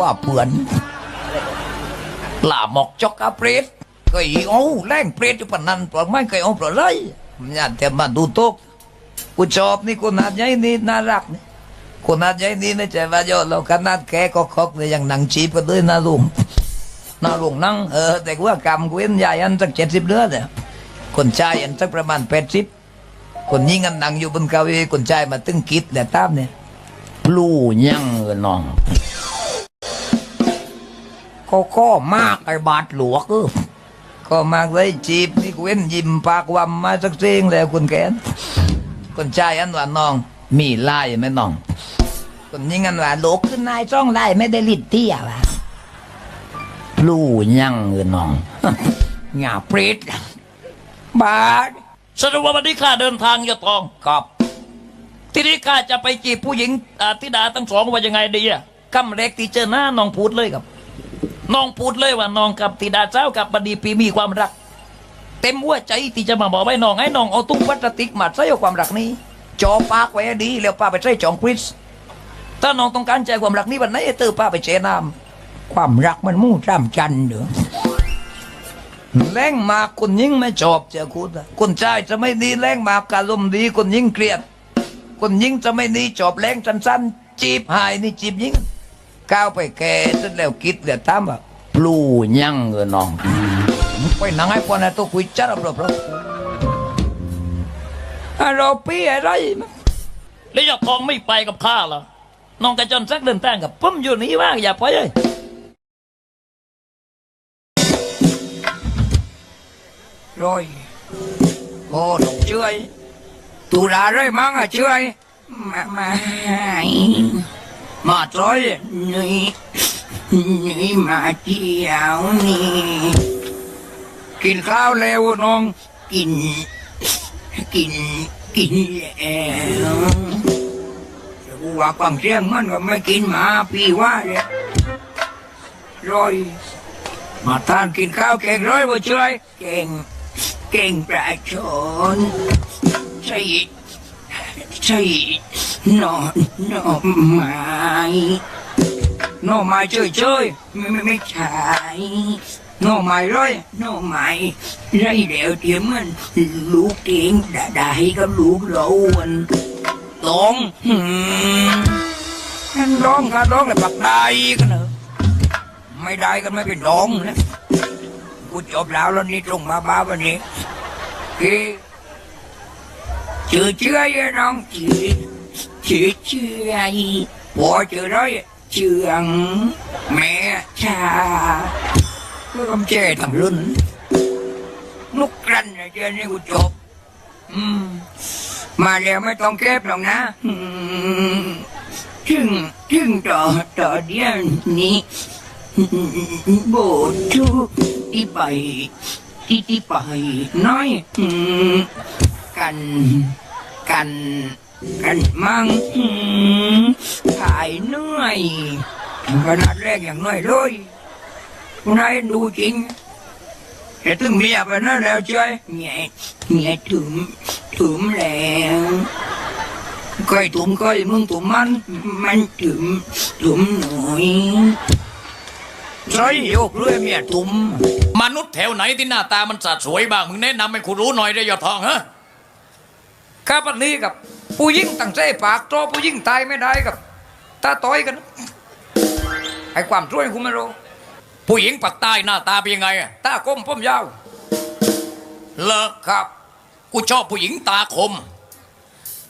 ว่าเปือนหล่าหมอกจอกอาเปรตก็อีเอาแรงเปรตอยู่ปนนั้นปล่อยไม่เคยเอาปล่อยเลยมันอยแต่มาดูโต๊ะกูชอบนี่คนนาดใหญ่นี่น่ารักนี่คนนาดใหญ่นี่ไม่ใช่ว่าโยนเราขนาดแกก็คอกเลยยังหนังจีบกันด้วยนะลุงน่าลุงนั่งเออแต่กูว่ากรรมกูเห็นใหญ่อันสักเจ็ดสิบเดือนเนี่ยคนชายอันสักประมาณแปดสิบคนยิงกันนั่งอยู่บนเก้าอี้คนชายมาตึงกิดแต่ตามเนี่ยปลูยังเออน้อง ก็ก็มากไอ้บาทหลวกเออก็มากเลยจีบนี่กูเว้นยิ้มปากวำมาสักเสียงแล้วคุณแกนคนชายอันว่าน้อง มีไล่ไหมน้องคนยิงอันว่าลูกขึ้นนายจ้องไล่ไม่ได้ลิดเตี้ยวะลู่ยังเออน้องหงาปริดบาทสรุปว่าวันนี้ข้าเดินทางยะทองกอบทีนี้ข้าจะไปจีบผู้หญิงอาธิดาทั้งสองว่ายังไงดีอะคำเล็กที่เจอหน้าน้องพูดเลยครับ น้องพูดเลยว่าน้องกับธิดาเจ้ากับบดีปีมีความรัก เต็มหัวใจที่จะมาบอกไว้น้องให้น้องเอาตุ้งพลาสติกมาใส่ความรักนี้จอปากไว้ดีแล้วป้าไปใส่จองคริสถ้าน้องต้องการใจความรักนี้วันไหนเตอป้าไปเจน้ำความรักมันมู่จ้ำจันเด้อแรงมากคนยิ่งไม่ชอบเจ้าคุณคนชายจะไม่ดีแรงมากการลมดีคนยิ่งเกลียดคนยิ่งจะไม่ดีจอบแรงสั้นๆจีบหายนี่จีบยิ่ง ก้าวไปแก่จนแล้วคิดแล้วถามว่าปลูยังเออน้องไปนั่งให้พอนะตัวคุยจัดรอบๆอะเราปีอะไรมั้งแล้วยะทองไม่ไปกับข้าเหรอน้องกระจนสักเดินทางกับผมอยู่นี่ว่างอย่าไปเลย rồi ô đồng chơi tụ ra rồi mang à มาตอยนี่นี่มาเที่ยวนี่กินข้าวแล้วน้องกิน กินกินแล้วว่าปังเสียงมันก็ไม่กินมาปีว่าเลยร้อยมาทานกินข้าวเก่งร้อยบ่ช่วยเก่งเก่งประชนใช่ใช่ หน่อหน่อไม้หน่อไม้เฉยเฉยไม่ไม่ไม่ใช่หน่อไม้ร้อยหน่อไม้ไรเดี๋ยวเดี๋ยวมันลูกเองด่าได้ก็ลูกเราวันต้องนั่นร้องก็ร้องเลยปากได้กันเนอะไม่ได้ก็ไม่ไปร้องนะกูจบแล้วแล้วนี่ตรงมาบ้าวันนี้คืเชื่อเชื่อยังน้องจี ชื่อเชื่อพอเจอร้อยเชื่องแม่ชาก็กำเจตำรุ่นนุกกรันเจอนี่กูจบมาแล้วไม่ต้องเก็บหรอกนะถึงถึงต่อต่อเดียนนี้โบทุกที่ไปที่ที่ไปน้อยกันกัน Đi đi bày Nói ừm, Cành Cành Cành mang ừm, Thải nuôi ขนาดแรกอย่างน้อยเลยนายดูจริงแต่ถึงเมียไปนั่นแล้วช่วย Nhẹ Nhẹ thủm Thủm lẹo เคยถุมเคยมึงถุมมัน Man thủm Thủm nổi ใช่โยกเรื่อยเมียถุมมนุษย์แถวไหนที่หน้าตามันสะสวยบ้างมึงแนะนำให้กูรู้หน่อยได้ยะทองฮะครับวันนี้กับ ผู้หญิงตั้งใจปากโตผู้หญิงตายไม่ได้กับตาต้อยกันไอ้ความช่วยคุณไม่รู้ผู้หญิงปักใต้หน้าตาเป็นยังไงอะตาก้มผมยาวเลอะครับ กูชอบผู้หญิงตาคม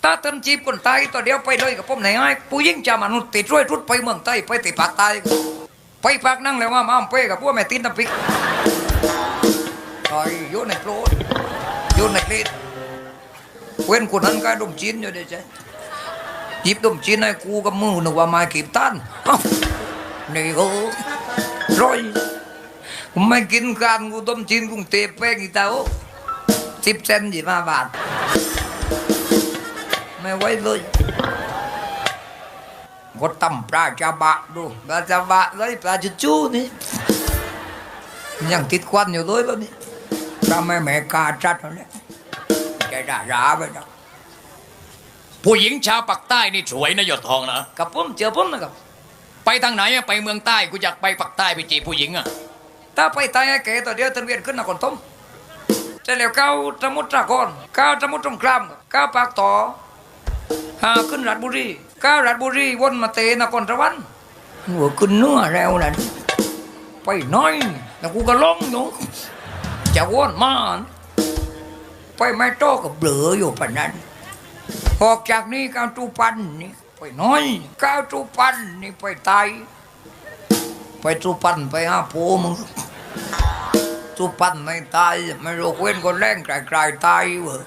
ตาเติมจีบคนตายตัวเดียวไปเลยกับผมไหนไอ้ผู้หญิงจะมนุษย์ติดช่วยรุดไปเมืองใต้ไปติดปากตายไปปากนั่งแล้วว่ามาอ้ำเป้กับพวกแม่ตีนตะปิกไอ้โยนในโปรดโยนในคลิป เว้นคนนั้นก็ดมจีนอยู่เดี๋ยวใช่จีบดมจีนให้กูกับมือหนึกว่ามาขีบตันเอ้านี่ก็ร้อยผมไม่กินกันกูต้มจีนกุ้งเตะแป้งอีเต้าสิบเซนยี่ห้าบาท ไม่ไหวเลยกดตำปลาจาบะดูปลาจาบะเลยปลาจุจูนี่ยังติดควันอยู่เลยแล้วนี่ปลาแม่แม่กาจัดแล้วเนี่ย จะด่าด่าไปนะผู้หญิงชาวปักใต้นี่สวยนะยอดทองนะ กับผมเจอผมนะครับ ไปทางไหนอะไปเมืองใต้กูอยากไปปักใต้ไปจีบผู้หญิงอะถ้าไปตายไอ้แกตัวเดียวตันเวียนขึ้นนครต้มจะแล้วก้าวสมุทรสาครก้าวสมุทรสงครามก้าวปากต่อหาขึ้นราชบุรีก้าวราชบุรีวนมาเตนครสวรรค์หัวขึ้นเนื้อแล้วนั่นไปน้อยแล้วกูก็ร้องอยู่จะวนมา ไปไม่โตกับเบลออยู่ปานนั้นออกจากนี้ก้าวจูปันนี่ไปน้อยก้าวจูปันนี่ไปตายไปจูปันไปหาปูมึงจูปันไม่ตายไม่รู้เว้นคนแรงไกลๆตายเวะ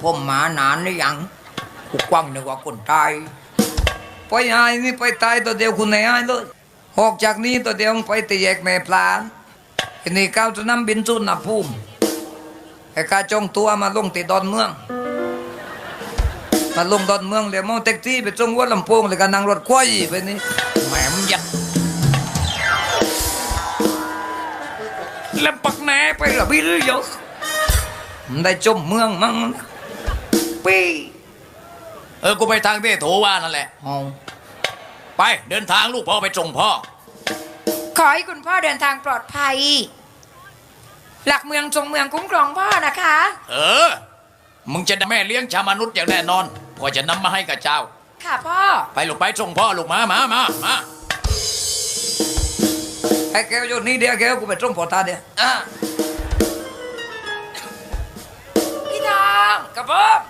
ผมหมาหนานหรือยังกูกว้างนึกว่าคนตายไปหายนี่ไปตายตัวเดียวคุณไหนหายเลยออกจากนี้ตัวเดียวไปตีแยกแม่ปลาทีนี้ก้าวจะนำบินสุนนะภูม ไอ้กาจงตัวมาลงตีดอนเมือง มาลงดอนเมืองเลยมองแท็กซี่ไปจงวัวลำโพงเลยก็นั่งรถควายไปนี่แหมมนยัดแล้วปักแหนไปเหรอพี่หรือยังมันได้จมเมืองมั้งปีเออกูไปทางเทโถว่านั่นแหละเอาไปเดินทางลูกพ่อไปส่งพ่อ ขอให้คุณพ่อเดินทางปลอดภัย หลักเมืองจงเมืองคุ้มครองพ่อนะคะ เออ มึงจะได้แม่เลี้ยงชาวมนุษย์อย่างแน่นอนพ่อจะนำมาให้กับเจ้า ค่ะพ่อ ไปลูกไปส่งพ่อลูกมามามามาไอ้แกวอยู่นี่เดียวแกวกูไปจมพอตาเดียวอะพี่ทองกับผม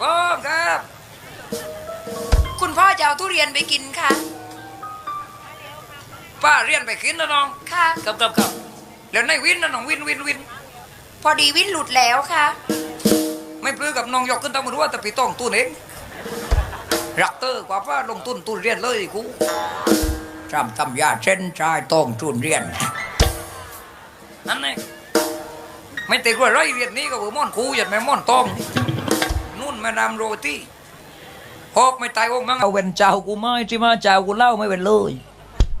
ผมครับ คุณพ่อจะเอาทุเรียนไปกินค่ะ ป้าเรียนไปกินนะน้อง ค่ะครับครับครับ แล้วในวินนะน้องวินวินวิน พอดีวินหลุดแล้วค่ะ ไม่ปลื้อกับน้องยกขึ้นตั้งมือว่าแต่พี่ต้องตู้เองรักเตอร์กว่าป้าลงทุนทุนเรียนเลยกูจำทำยาเช่นชายต้องทุนเรียนนั่นเองไม่ติดว่าไรเรียนนี้ก็ว่าม่อนคูอย่าแม่ม่อนตองนู่นแม่นำโรตีหอกไม่ตายองมั้งเอาเวนเจ้ากูไม่ที่มาเจ้ากูเล่าไม่เป็นเลย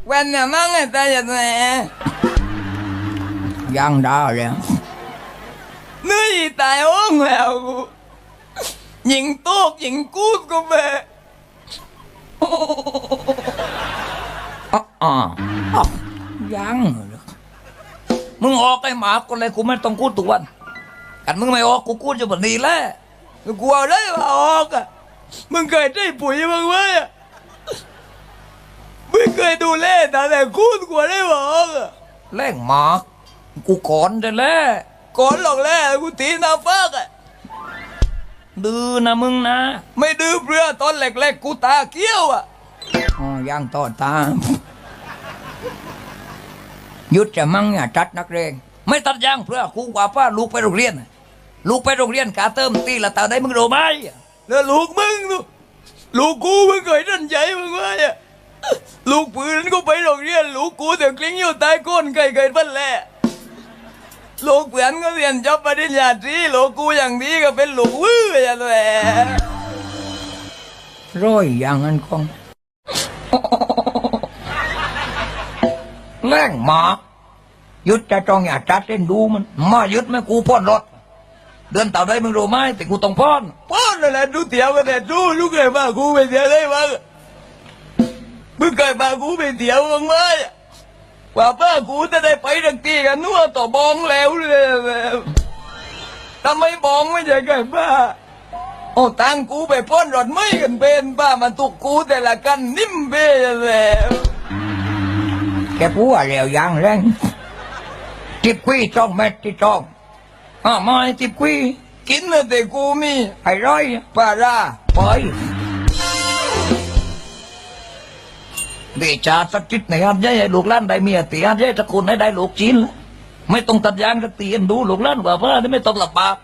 เวนเนี่ยมั้งไอ้ตายอย่างไง ยังได้แล้วนี่ตายองแล้วกูยิงตกยิงกูดกูไปอ๋ออ๋อยังเหรอมึงออกไอ้หมาก็เลยกูไม่ต้องกูดทุกวันกันมึงไม่ออกกูกูดอยู่แบบนี้แหละกูเอาได้มาออกอะมึงเคยได้ปุ๋ยบ้างไหมอะมึงเคยดูแลแต่แต่กูดกูได้มาออกอะแรงหมากู ก่อนจะแล้ก่อนหรอกแล้กูตีหน้าฟากอะดื้อนะมึงนะ ไม่ดื้อเพื่อตอนแรกๆ กูตาเกี้ยวอะอ๋อย่างต่อตา ยุดจะมั่งอย่าจัดนักเรงไม่ตัดย่างเพื่อครูกว่าป้าลูกไปโรงเรียน ลูกไปโรงเรียนกาเติมตีละตาได้มึงรู้ไหมแล้วลูกมึงนูลูกกูมึงเคยดันใจมึงไว้ลูกปืนกูไปโรงเรียน ลูกกูเดี๋ยวกลิ้งอยู่ใต้ก้นไก่เกิดพันแหล่ ลูกเพื่อนก็เรียนจบปริญญาตรีลูกกูอย่างนี้ก็เป็นลูกวื้ออย่างแหละร้อยอย่างนั้นคงแรงหมายุดจะจองอย่าจัดเล่นดูมันมายุดไม่กูพ่นรถ เดินต่อได้มึงรู้ไหมแต่กูต้องพ่นพ่นนั่นแหละดูเตี๋ยวกันแต่ดูลูกเคยมากูไปเตี๋ยวได้บ้างมึงเคยมากูไปเตี๋ยวบ้างไหม ว่าป้ากูจะได้ไปดังตีกันนัวต่อบองแล้วเลยทำไมบองไม่ใช่ไก่ป้าโอ้ตังกูไปพ่นรถไม่กันเป็นป้ามันตุกกูแต่ละกันนิ่มเบ้แล้วแกพูอะไรอย่างแรงติบคุยจ้องแม่ที่จ้องอ่าไม่ติบคุยกินเลยแต่กูมีไอ้ร้อยปลาราไป เดชาสักจิตในอันใหญ่ให้ลูกล้านได้เมียตีอันใหญ่ตระกูลให้ได้ลูกจีนไม่ต้องตัดยางสักตีนดูลูกล้านว่าพ่อไม่ต้องหลำบปาก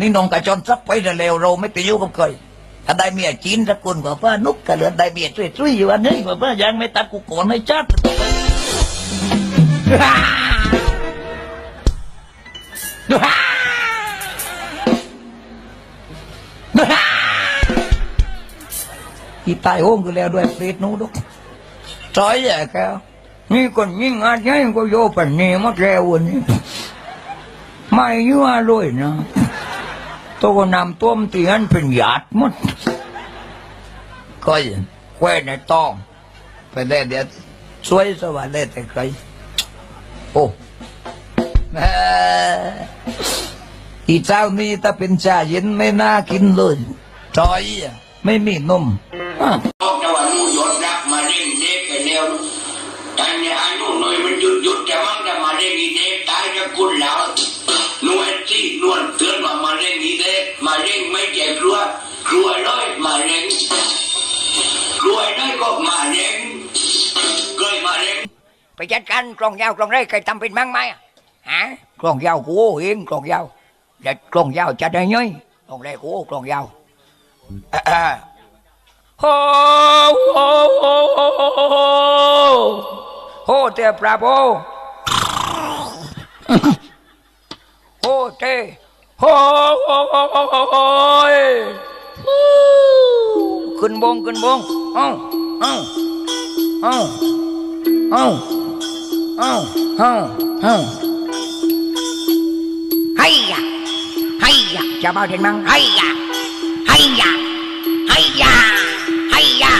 นี่น้องกระจรสักไปเร็วเราไม่ไปยุ่งกับใครถ้าได้เมียจีนตระกูลว่าพ่อนุกกระเหลือได้เมียช่วยๆอยู่อันนี้ว่าพ่อยังไม่ตัดกูโกนให้จัดอีตายโอ้งก็แล้วด้วยเปรตนู้ดุ จอยแย่แกวนี่คนยิ่งอาจยังก็โยปันนี่หมดแล้ววันนี้ไม่ยั่วเลยนะตัวนำต้มตีหันเป็นหยาดหมดก็ยังแควนในต้องไปได้เดี๋ยวสวยสวัสดีแต่ใครโอ้อีเจ้านี่ถ้าเป็นชาเย็นไม่น่ากินเลยจอยอะไม่มีนม ที่นวลเตือนว่ามาเร่งอีเด็กมาเร่งไม่เจ็บกลัวกลัวเลยมาเร่งกลัวได้ก็มาเร่งเคยมาเร่งไปจัดการกลองยาวกลองไรใครทำเป็นมั้งไหมฮะกลองยาวกูเองกลองยาวเด็ดกลองยาวจัดได้ย่อยกลองไรกูกลองยาวอะอะโอ้โหโอ้โหโอ้โหโอ้โหโอ้เตปราโบโอ้ เตโอ้โหโอ้โหโอ้โหโอ้ยขึ้นบงขึ้นบงเอ้าเอ้าเอ้าเอ้าเอ้าเอ้าเอ้าให้ยะให้ยะจะมาเห็นมั้งให้ยะให้ยะให้ยะให้ยะ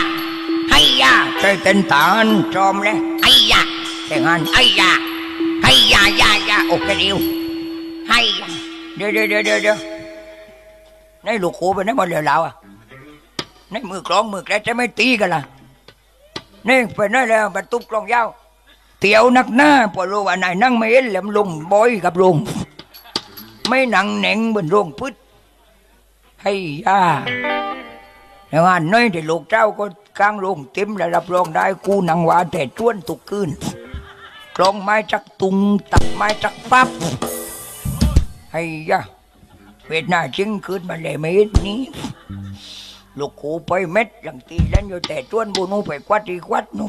ให้ยะใจเต้นตานจอมเลยให้ยะแต่งงานให้ยะให้ยะยะยะโอเคเดียวให้ยะ เดี๋ยวเดี๋ยวเดี๋ยวเดี๋ยวในลูกโคไปไหนหมดเลยแล้วอะในมือกลองมือแกจะไม่ตีกันล่ะนี่ไปนั่นแล้วบรรทุกกลองยาวเตียวนักหน้าพอรู้ว่านายนั่งไม่เห็นแหลมลงบอยกับลุงไม่นั่งเหน่งบนโรงพืชให้ยาแต่งานน้อยที่ลูกเจ้าก็กลางโรงเต็มแล้วรับรองได้กูนังว่าแต่จ้วนตุกคืนกลองไม้จักตุงตักไม้จักปั๊บ ให้ยาเวทนาจึงคืนมาเลยไม่เห็นนี้ลูกคูไปเม็ดหลังตีเล่นอยู่แต่จวนบูนูไปควัดอีควัดนู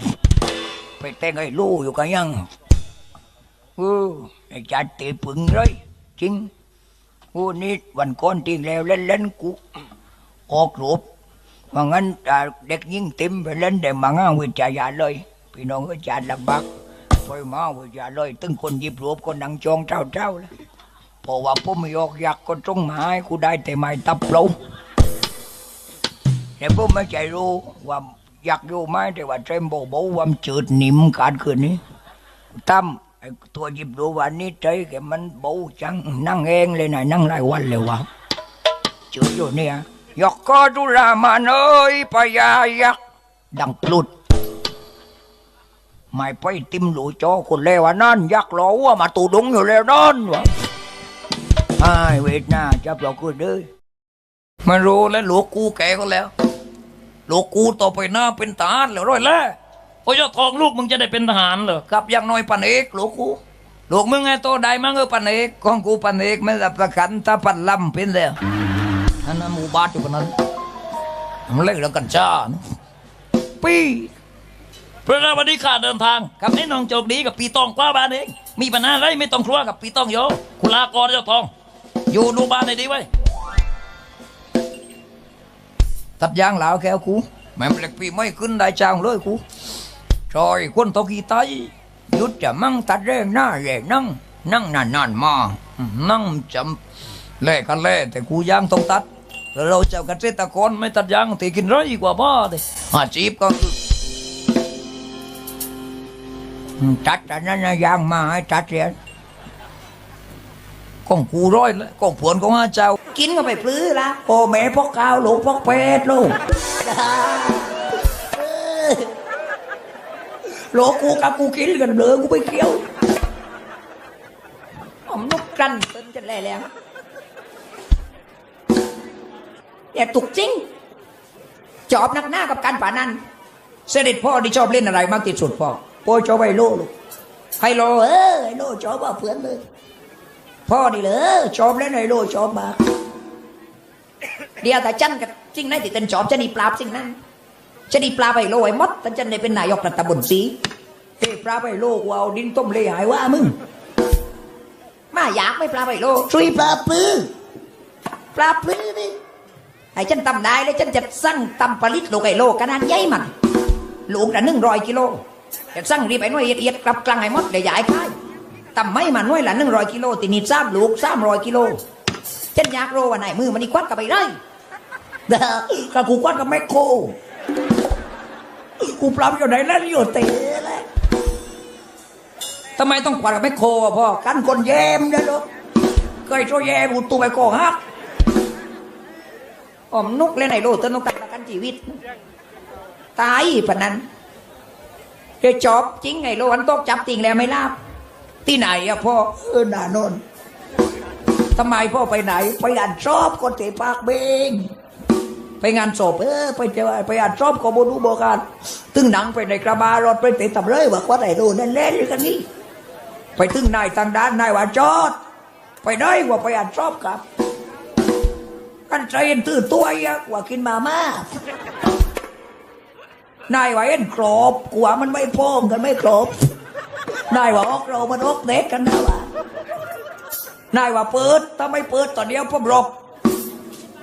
ไปแต่งไอ้ลูอยู่กันยังเออไอ้จัดตีปึงเลยจริงกูนี่วันก่อนตีแล้วเล่นเล่นกูออกรูปว่างั้นเด็กยิ่งเต็มไปเล่นแต่มางาวิจารณ์เลยพี่น้องก็จารย์ลำบากไปมาวิจารณ์เลยตึงคนยิบรูปคนนังจองเจ้าเจ้าเลย พราะว่าผมไม่ออกอยากก็จงมาให้กูได้แต่ไม่ตับเราแต่ผมไม่ใจรู้ว่าอยากอยู่ไหมแต่ว่าเจมโบบอกว่ามจืดหนิมการคืนนี้ตั้มตัวหยิบดูวันนี้ใจแกมันบาจังนั่งเองเลยนะนั่งหลายวันเลยวะจืดอยู่เนี่ยยกก็ดูรามาเนยพยายักดังปลุดไม่ไปติมหลูจอคนเลวอะนั่นยักษ์หลอว่ามาตูดงอยู่แล้วนั่นวะ ไอ้เวทนาจับเราคืนเด้อไม่รู้แล้วหลวงกูแก่ก็แล้วหลวงกูต่อไปหน้าเป็นทหารแล้วร้อยแล้วโอ้ยทองลูกมึงจะได้เป็นทหารเหรอกับอย่างน้อยปันเอกหลูกกูลูกมึงไงโตได้มั้งเออปันเอกของกูปันเอกไม่รับประกันถ้าปันลำเป็นแล้วอันนั้นหมูบานอยู่กันนั้นมันเล่นเรื่องกัญชานะปีเพื่อนวันนี้ข้าเดินทางกับไอ้น้องโจกดีกับปีตองกว่าบ้านเองมีปัญหาอะไรไม่ต้องครัวกับปีตองโยคุณลากรเจ้าทอง อยู่ดูบ้านไหนดีไว้ยตัดยางเหลาแก้วกูแม่งเล็กปีไม่ขึ้นได้จางเลยกูชอยคนตกีไตหยุดจะมั่งตัดเร่งหน้าเร่นั่งนั่งนานนานมานั่งจำเล่กันเล่แต่กูยางต้องตัดแล้วเราเจ้าเกษตรกรไม่ตัดยางตีกินร้อยกว่าบ้าเลยอาชีพก็คือตัดแต่นั้นยางมาให้ตัดเรียน ของกูร้อยแล้วของผวนของอาเจ้า กินก็ไปปลื้อละโอ้แม่พกกาวลูกพกเป็ดลูกโลกูกับกูกินกันเลยกูไปเคี้ยวผมนกกรันเตินจะแล่แล้วอย่าตุกจริง จอบนักหน้ากับการป่านั้น เสด็จพ่อที่ชอบเล่นอะไรมากที่สุดพ่อพ่อชอบไฮโลลูกไฮโลเออไฮโลชอบว่าเพื่อนเลย พ่อนี่เลยเออชอบเล่นไฮโลชอบมากเดียวแต่จันกับจริงไหนติดเต็นจอบจะดีปราบสิ่งนั้นจะดีปราบไปโลไอ้มดแต่จันได้เป็นนายกรัฐมนตรีเอ้ปลาไฮโลกูเอาดินต้มเลยหายว่ามึงมาอยากไม่ปราบไปโลช่วยปลาปื้อปราบพื้นนี่ไอ้ฉันตำได้แล้วฉันจะสั่งตำผลิตลูกไอ้โลขนาดใหญ่มันลูกละหนึ่งร้อยกิโลจะสั่งรีบไอ้หน่วยเอียดๆกลับกลางไอ้มดเดี๋ยวย้ายค่าย ตำไม่มาน่วยละหนึ่งร้อยกิโลตีนี่สามลูกสามร้อยกิโลฉันอยากโรว่าไหนมือมันนี่ควัดกับไปไรเด้อกับกูกวาดกับแมคโครกูปรับอยู่ไหนแล้วอยู่เตะแล้วทำไมต้องกวาดกับแม่โคอะพ่อกันคนแยมเด้อลูกเคยโชว์แยมกูตัวไปโกฮักอมนุกเล่นไหนโลเต้นนุกตัดประกันชีวิต ตายปะนั้นเดี๋ยวจอบจริงไงโลวันตกจับติงแล้วไม่ลาบ ที่ไหนอะพ่อเออด่านนท์ทำไมพ่อไปไหน ไปอ่านชอบคนเตะปากเบงไปงานศพเออไปเจอไปอ่านชอบขอบดูบกกันตึ้งหนังไปในกระบารถไปเตะตับเลยว่าว่าไหนดูนั่นเล่นๆกันนี่ไปตึ้งนายทางด้านนายว่าจอด ไปได้ว่าไปอ่านชอบครับกันใจเย็นตื้อตัวอยะว่ากินมาม่านายว่าเอ็นครบกว่ามันไม่โป้งกันไม่ครบ นายว่าออกเรามันออกเด็กกันนะว่านายว่าเปิดถ้าไม่เปิดตอนเดียวผมหลบ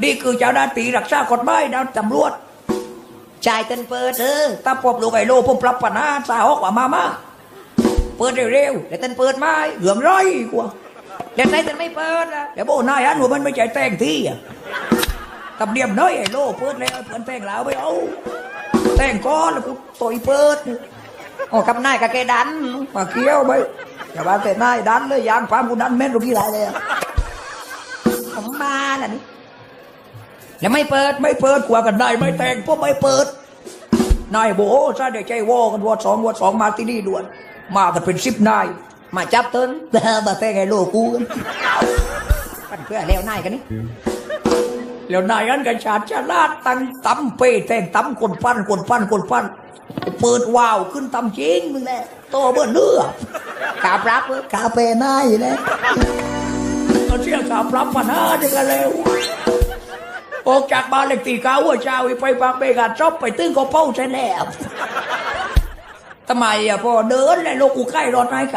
นี่คือเจ้าหน้าที่รักษากฎหมายนะตำรวจจ่ายเต็นเปิดเออถ้าพบลูกไอ้โลผมปรับปัญหาสาหอกว่ามามาเปิดเร็วๆแต่เต็นเปิดไม่เหลืองร้อยกว่าเดี๋ยวไหนเต็นไม่เปิดนะเดี๋ยวโบนายอันหัวมันไม่ใจแต่งที่อะตำเนียมน้อยไอ้โลเปิดแล้วเปิดแต่งแล้วไปเอาแต่งก้อนแล้วกูต่อยเปิด โอ้กับนายกับแกดันมาเคี้ยวไปอย่าว่าแต่นายดันเลยยางฟาร์มกูดันแม่นลูกที่ไรเลยอะผมมาแล้วนี่แล้วไม่เปิดไม่เปิดกว่ากันได้ไม่แต่งพวกไม่เปิดนายโบซะเดี๋ยวใจวอกันวอสองวอสองมาที่นี่ด่วน มากันเป็นสิบนาย มาจับเติ้นมาแต่งไอ้โลกกูกันกันเพื่อแล้วนายกันนี่แล้วนายนั้นกันชาติชาลาดตั้งตำเป้แต่งตำคนปั้นคนปั้นคนปั้น เปิดวาวขึ้นตำจริงมึงแหละโตเบื่อเลือกกาปรับเว้ยกาเปนายอยู่แล้วก็เชื่อกาปรับปัญหาจะกันแล้วออกจากบ้านเล็กตีกาหัวเจ้าไปปากเบกาจบไปตึ้งก็เป้าใช่แล้วทำไมอะพอเดินเลยลูกกูใกล้รถนายกา